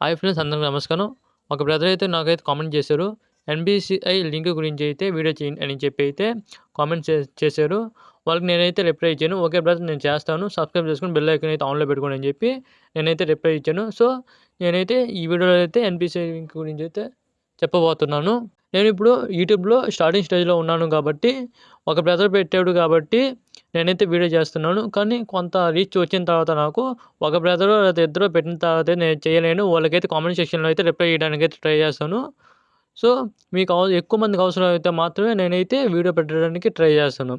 Hi friends అందరికీ నమస్కారం. ఒక బ్రదర్ అయితే నాకైతే కామెంట్ చేశారు. ఎన్బిసిఐ లింక్ గురించి అయితే వీడియో చేయండి అని చెప్పి అయితే కామెంట్ చేశారు. వాళ్ళకి నేనైతే రిప్లై ఇచ్చాను. ఓకే బ్రదర్ నేను చేస్తాను. సబ్స్క్రైబ్ చేసుకుని బెల్ ఐకన్ అయితే ఆన్లో పెట్టుకోండి అని చెప్పి నేనైతే రిప్లై ఇచ్చాను. సో నేనైతే ఈ వీడియోలో అయితే ఎన్బిసిఐ లింక్ గురించి అయితే చెప్పబోతున్నాను. నేను ఇప్పుడు యూట్యూబ్లో స్టార్టింగ్ స్టేజ్లో ఉన్నాను కాబట్టి ఒక బ్రదర్ పెట్టాడు కాబట్టి నేనైతే వీడియో చేస్తున్నాను. కానీ కొంత రీచ్ వచ్చిన తర్వాత నాకు ఒక బ్రదర్ లేదా ఇద్దరు పెట్టిన తర్వాత నేను చేయలేను. వాళ్ళకైతే కామెంట్ సెక్షన్లో అయితే రిప్లై చేయడానికి అయితే ట్రై చేస్తాను. సో మీకు ఎక్కువ మందికి అవసరం అయితే మాత్రమే నేనైతే వీడియో పెట్టడానికి ట్రై చేస్తాను.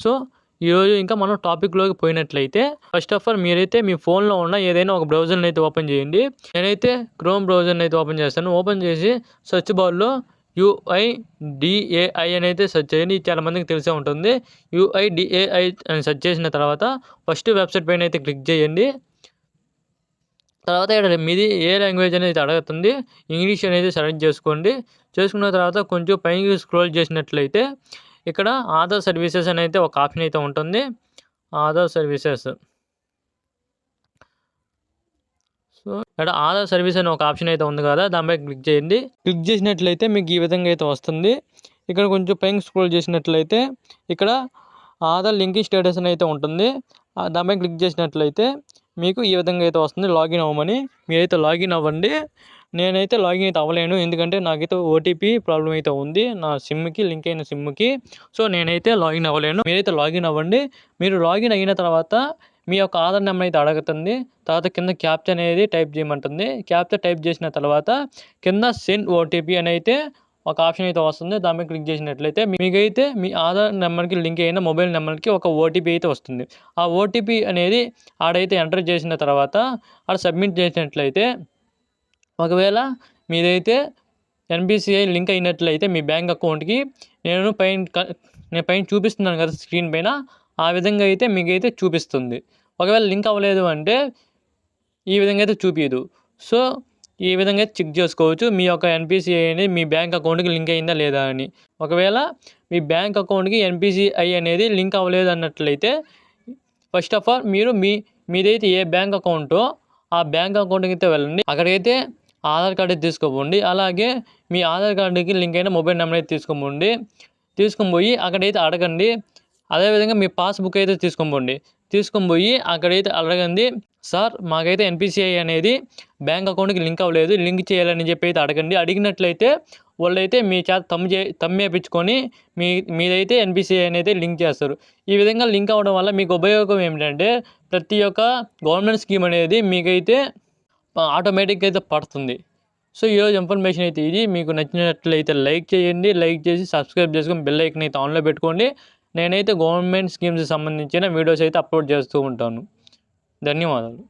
సో ఈరోజు ఇంకా మనం టాపిక్లోకి పోయినట్లయితే ఫస్ట్ ఆఫ్ ఆల్ మీరైతే మీ ఫోన్లో ఉన్న ఏదైనా ఒక బ్రౌజర్ని అయితే ఓపెన్ చేయండి. నేనైతే క్రోమ్ బ్రౌజర్ని అయితే ఓపెన్ చేస్తాను. ఓపెన్ చేసి సర్చ్ బార్లో యుఐడిఏఐ అని అయితే సెర్చ్ చేయండి. చాలామందికి తెలిసే ఉంటుంది. యుఐడిఏఐ అని సెర్చ్ చేసిన తర్వాత ఫస్ట్ వెబ్సైట్ పైన అయితే క్లిక్ చేయండి. తర్వాత ఇక్కడ మీది ఏ లాంగ్వేజ్ అనేది అడుగుతుంది. ఇంగ్లీష్ అనేది సెలెక్ట్ చేసుకోండి. చేసుకున్న తర్వాత కొంచెం పైకి స్క్రోల్ చేసినట్లయితే ఇక్కడ ఆధార్ సర్వీసెస్ అని అయితే ఒక ఆప్షన్ అయితే ఉంటుంది. ఆధార్ సర్వీసెస్. సో ఇక్కడ ఆధార్ సర్వీస్ అని ఒక ఆప్షన్ అయితే ఉంది కదా దానిపై క్లిక్ చేయండి. క్లిక్ చేసినట్లయితే మీకు ఈ విధంగా అయితే వస్తుంది. ఇక్కడ కొంచెం పైన స్క్రోల్ చేసినట్లయితే ఇక్కడ ఆధార్ లింకింగ్ స్టేటస్ అని అయితే ఉంటుంది. దానిపై క్లిక్ చేసినట్లయితే మీకు ఈ విధంగా అయితే వస్తుంది లాగిన్ అవ్వమని. మీరైతే లాగిన్ అవ్వండి. నేనైతే లాగిన్ అయితే అవ్వలేను ఎందుకంటే నాకైతే ఓటీపీ ప్రాబ్లం అయితే ఉంది. నా సిమ్కి లింక్ అయిన సిమ్కి. సో నేనైతే లాగిన్ అవ్వలేను. మీరైతే లాగిన్ అవ్వండి. మీరు లాగిన్ అయిన తర్వాత మీ యొక్క ఆధార్ నెంబర్ అయితే అడుగుతుంది. తర్వాత కింద క్యాప్చర్ అనేది టైప్ చేయమంటుంది. క్యాప్చర్ టైప్ చేసిన తర్వాత కింద సెండ్ ఓటీపీ అని అయితే ఒక ఆప్షన్ అయితే వస్తుంది. దాని మీద క్లిక్ చేసినట్లయితే మీకైతే మీ ఆధార్ నెంబర్కి లింక్ అయిన మొబైల్ నెంబర్కి ఒక ఓటీపీ అయితే వస్తుంది. ఆ ఓటీపీ అనేది ఆడైతే ఎంటర్ చేసిన తర్వాత ఆడ సబ్మిట్ చేసినట్లయితే ఒకవేళ మీదైతే ఎన్బిసిఐ లింక్ అయినట్లయితే మీ బ్యాంక్ అకౌంట్కి నేను పైన నేను పైన చూపిస్తున్నాను కదా స్క్రీన్ పైన ఆ విధంగా అయితే మీకైతే చూపిస్తుంది. ఒకవేళ లింక్ అవ్వలేదు అంటే ఈ విధంగా అయితే చూపించదు సో ఈ విధంగా చెక్ చేసుకోవచ్చు. మీ యొక్క ఎన్పిసిఐ అనేది మీ బ్యాంక్ అకౌంట్కి లింక్ అయిందా లేదా అని. ఒకవేళ మీ బ్యాంక్ అకౌంట్కి ఎన్పిసిఐ అనేది లింక్ అవ్వలేదు అన్నట్లయితే ఫస్ట్ ఆఫ్ ఆల్ మీరు మీ మీదైతే ఏ బ్యాంక్ అకౌంటో ఆ బ్యాంక్ అకౌంట్కి అయితే వెళ్ళండి. అక్కడైతే ఆధార్ కార్డు తీసుకోపోండి. అలాగే మీ ఆధార్ కార్డుకి లింక్ అయిన మొబైల్ నెంబర్ అయితే తీసుకోపోండి. తీసుకుని పోయి అక్కడైతే అడగండి. అదేవిధంగా మీ పాస్బుక్ అయితే తీసుకొని పోండి. తీసుకొని పోయి అక్కడైతే అడగండి సార్ మాకైతే ఎన్పిసిఐ అనేది బ్యాంక్ అకౌంట్కి లింక్ అవ్వలేదు లింక్ చేయాలని చెప్పి అయితే అడగండి. అడిగినట్లయితే వాళ్ళైతే మీ చేత తమ్ము చే తమ్మేపించుకొని మీ మీదైతే ఎన్పిసిఐ అనేది లింక్ చేస్తారు. ఈ విధంగా లింక్ అవ్వడం వల్ల మీకు ఉపయోగం ఏమిటంటే ప్రతి ఒక్క గవర్నమెంట్ స్కీమ్ అనేది మీకైతే ఆటోమేటిక్గా అయితే పడుతుంది. సో ఈరోజు ఇన్ఫర్మేషన్ అయితే ఇది. మీకు నచ్చినట్లయితే లైక్ చేయండి. లైక్ చేసి సబ్స్క్రైబ్ చేసుకొని బెల్ ఐకన్ అయితే ఆన్లో పెట్టుకోండి. నేనైతే గవర్నమెంట్ స్కీమ్స్ సంబంధించిన వీడియోస్ అయితే అప్లోడ్ చేస్తూ ఉంటాను. ధన్యవాదాలు.